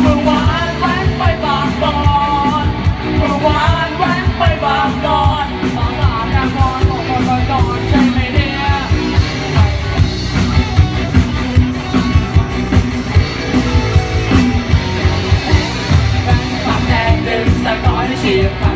เมื่อวานแว้นไปบางบอนเมื่อวานแว้นไปบางบอนสาวสาวแกมอนขอนลออนใช่ไหมเนี่ยแบงปากแดงดึงสะก้อยเฉียบ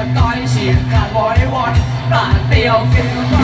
สกอยเฉีกขาดบอยวอนปราดเตียวฟิล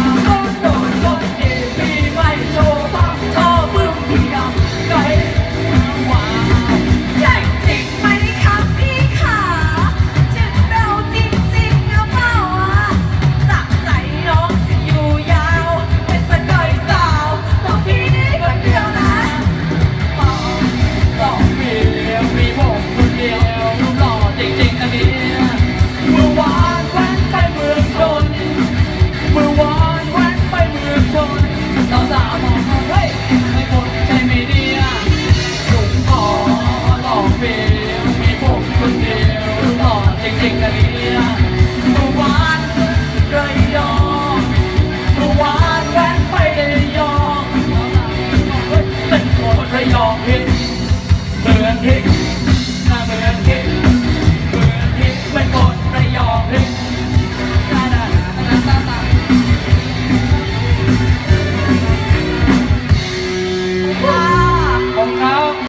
and hicks.